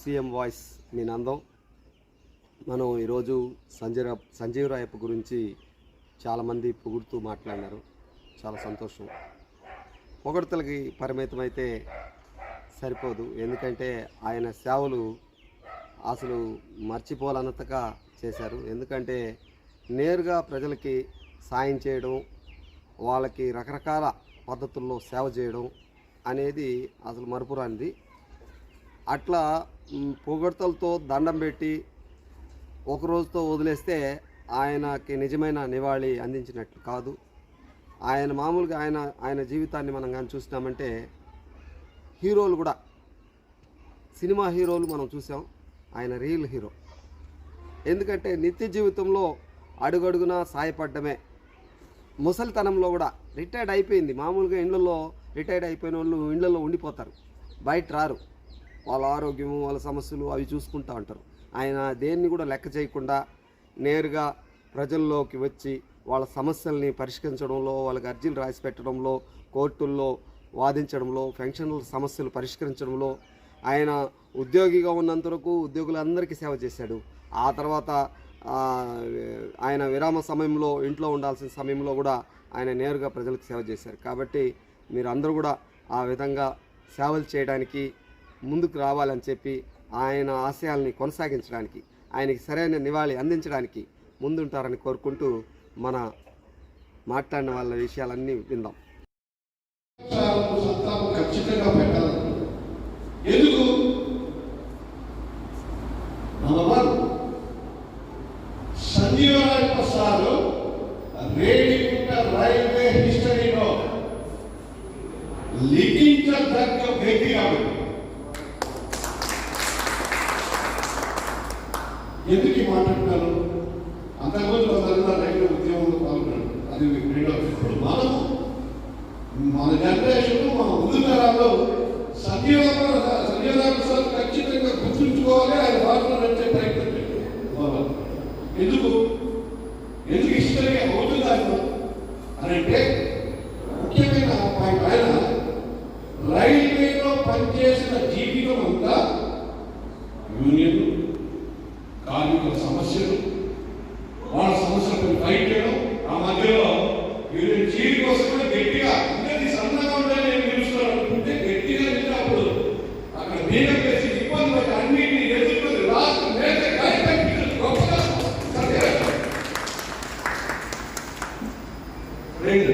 CM voice మీ నందం. మనం ఈరోజు సంజయ్ సంజీవ్ రాయప్ప గురించి చాలామంది పొగుడుతూ మాట్లాడినారు. చాలా సంతోషం. పొగడ్తలకి పరిమితమైతే సరిపోదు. ఎందుకంటే ఆయన సేవలు అసలు మర్చిపోలేనంతగా చేశారు. ఎందుకంటే నేరుగా ప్రజలకి సాయం చేయడం వాళ్ళకి రకరకాల పద్ధతుల్లో సేవ చేయడం అనేది అసలు మరుపురానిది అట్లా పొగడ్తలతో దండం పెట్టి ఒక రోజుతో వదిలేస్తే ఆయనకి నిజమైన నివాళి అందించినట్లు కాదు. ఆయన మామూలుగా ఆయన ఆయన జీవితాన్ని మనం కానీ చూసినామంటే హీరోలు కూడా సినిమా హీరోలు మనం చూసాం. ఆయన రియల్ హీరో. ఎందుకంటే నిత్య జీవితంలో అడుగడుగునా సాయపడ్డమే. ముసలితనంలో కూడా రిటైర్డ్ అయిపోయింది. మామూలుగా ఇండ్లలో రిటైర్డ్ అయిపోయిన వాళ్ళు ఇండ్లలో ఉండిపోతారు. బయట రారు. వాళ్ళ ఆరోగ్యము వాళ్ళ సమస్యలు అవి చూసుకుంటా ఉంటారు. ఆయన దేన్ని కూడా లెక్క చేయకుండా నేరుగా ప్రజల్లోకి వచ్చి వాళ్ళ సమస్యల్ని పరిష్కరించడంలో వాళ్ళకి అర్జీలు రాసి పెట్టడంలో కోర్టుల్లో వాదించడంలో పెన్షన్ల సమస్యలు పరిష్కరించడంలో ఆయన ఉద్యోగిగా ఉన్నంత వరకు ఉద్యోగులందరికీ సేవ చేశాడు. ఆ తర్వాత ఆయన విరామ సమయంలో ఇంట్లో ఉండాల్సిన సమయంలో కూడా ఆయన నేరుగా ప్రజలకు సేవ చేశారు. కాబట్టి మీరు అందరూ కూడా ఆ విధంగా సేవలు చేయడానికి ముందుకు రావాలని చెప్పి ఆయన ఆశయాల్ని కొనసాగించడానికి ఆయనకి సరైన నివాళి అందించడానికి ముందుంటారని కోరుకుంటూ మన మాట్లాడిన వాళ్ళ విషయాలన్నీ విందాం. సంస్థానం ఖచ్చితంగా పెట్టాలి. ఎందుకు? Number one Prasad Renigunta railway హిస్టరీలో లిఖించదగ్గ వ్యక్తి కాబట్టి ఎందుకు ఈ మాట్లాడుతున్నారు అంతకుముందు కొందరు రైల్వే ఉద్యమంలో పాల్గొన్నారు. అది ఇప్పుడు మనము మన జనరేషన్ మన ముందు తరాల్లో సంజీవరామ సంజీవరామ సార్ ఖచ్చితంగా గుర్తుంచుకోవాలి ఆయన భాషలో నడిచే ప్రయత్నం ఎందుకు? ఎందుకు ఇష్టమే అవుతుంది ఆయన అని అంటే కోసం కూడా గట్టిగా అందరినీ సన్నగా ఉండాలి నేను పిలుస్తారు అనుకుంటే గట్టిగా వెళ్ళినప్పుడు అక్కడ మీద వేసి ఇబ్బంది పడి అన్నింటినీ ఎదుర్కొని లాస్ట్ మేత కార్యక్రమం గొప్పగా సత్యరాజ్. రెండు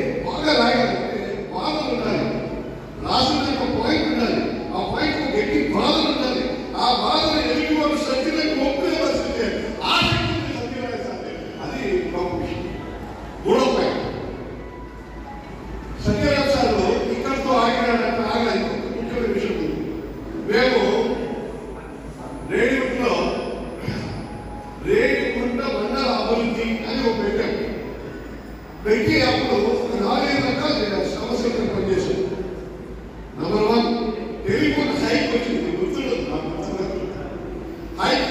పెట్టి అప్పుడు నాలుగు రకాల సమస్యలతో పనిచేశాం నంబర్ వన్ టెలిఫోన్ హైక్ వచ్చింది. గుర్తుండదు. నాకు. గుర్తున్నది. హైక్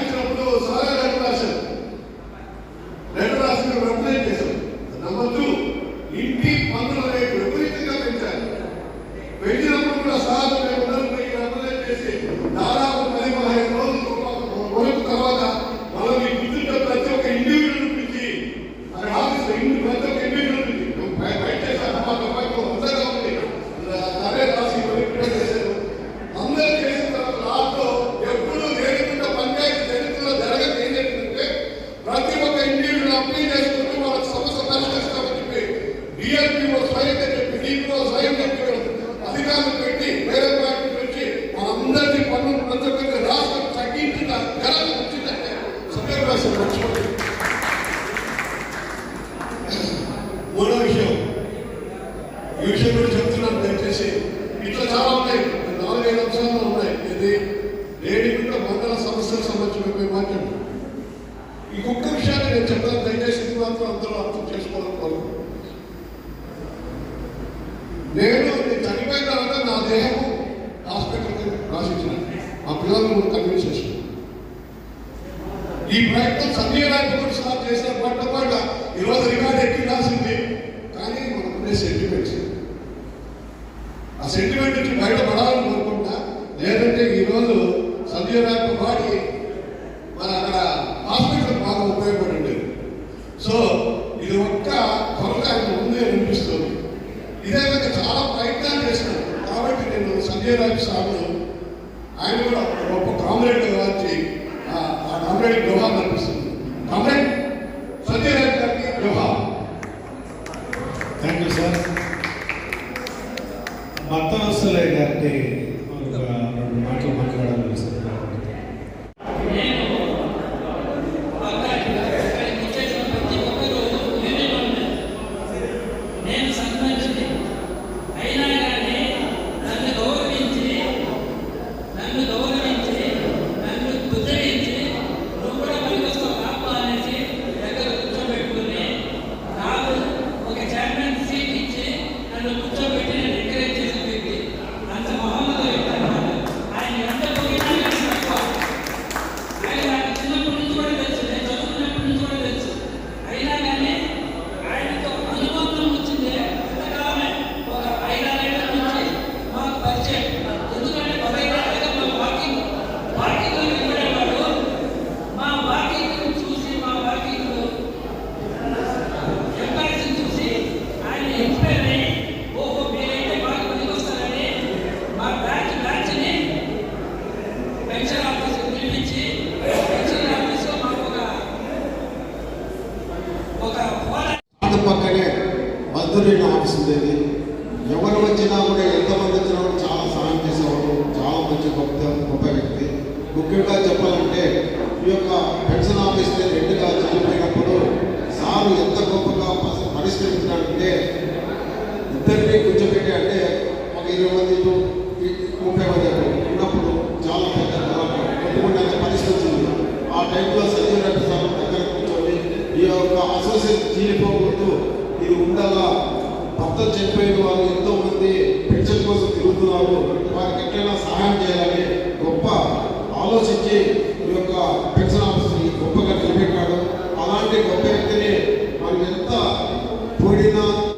ఈ ప్రయత్నం సంజయ్ కూడా సార్ చేసిన పట్ల పాట ఈరోజు రికార్డు ఎక్కి రాసింది కానీ మనకునే సెంటిమెంట్స్ ఆ సెంటిమెంట్ నుంచి బయటపడాలని కోరుకుంటా లేదంటే ఈరోజు సంజయ్ రాజ్ బాడీ మన అక్కడ హాస్పిటల్ బాగా ఉపయోగపడి సో ఇది ఒక్క కొరత ఆయన ముందే అనిపిస్తుంది ఇదే విధంగా చాలా ప్రయత్నాలు చేసినాను కాబట్టి నేను సంజయ్ రాజ్ సార్ను ఆయన కూడా ఒక గొప్ప కామ్రేడ్ వచ్చి ఆ కామ్రేడ్ జోహార్ అనిపిస్తుంది కామ్రేడ్ సంజయ్ రాజ్ గారికి జోహార్ థ్యాంక్ యూ సార్ భక్తవత్సలే గారికి ఒక రెండు మాటలు మాట్లాడాలని సార్ నేను సంబంధించి అయినా కానీ నన్ను గౌరవించి నన్ను గౌరవించి నన్ను కుదిరించి నువ్వు కూడా పనికొస్తావు కాపు అనేసి దగ్గర కూర్చోబెట్టుకుని నాకు ఒక చైర్మన్ సీట్ ఇచ్చి నన్ను కూర్చోబెట్టి నేను ఎంకరేజ్ చేసిన వ్యక్తి అంత మొహమ్మద్ ఆయన ఎంత పోయినా కానీ తక్కువ ఆయన నాకు చిన్నప్పటి నుంచి కూడా తెలుసు నేను చదువుకున్నప్పటి నుంచి కూడా తెలుసు అయినా కానీ ఆయనతో అనుబంధం వచ్చింది ఎంతకాలమే ఒక ఐదారేళ్ళ నుంచి మాకు పరిచయం ఎందుకంటే పదహైదేళ్ళగా మా వాకింగ్ వాకింగ్ నిలబడేవాడు మా వాకింగ్ చూసి మా వాకింగ్ ఎంపైర్స్ని చూసి ఆయన ఇన్స్పైర్ అయ్యి ఓహో మీరైతే బాగా పనికి వస్తారని మా బ్యాచ్ బ్యాచ్ని పెన్షన్ ఆఫీస్ పిలిపించి పెన్షన్ ఆఫీస్లో మాకు ఒక ఒక హోదా అది పక్కనే మద్దతు ఆఫీస్ ఉండేది. ఎవరు వచ్చినా కూడా ఎంతమంది వచ్చినా కూడా చాలా సహాయం చేసేవాడు చాలా మంచి గొప్ప గొప్ప వ్యక్తి. ముఖ్యంగా చెప్పాలంటే ఈ యొక్క పెన్షన్ ఆఫీస్ రెండుగా చనిపోయినప్పుడు సారు ఎంత గొప్పగా పరిష్కరించినాడంటే ఇద్దరిని కూర్చోబెట్టి అంటే ఒక ఇరవై మంది ముప్పై మంది ఉన్నప్పుడు చాలా పెద్ద కొట్టుకుంటే పరిస్థితి ఆ టైంలో భర్తలు చనిపోయిన వారు ఎంతో మంది పెన్షన్ కోసం తిరుగుతున్నారు. వారికి ఎట్లయినా సహాయం చేయాలని గొప్ప ఆలోచించి ఈ యొక్క పెన్షన్ ఆఫీస్ని గొప్పగా నిలబెట్టాడు. అలాంటి గొప్ప వ్యక్తిని మనం ఎంత కూడినా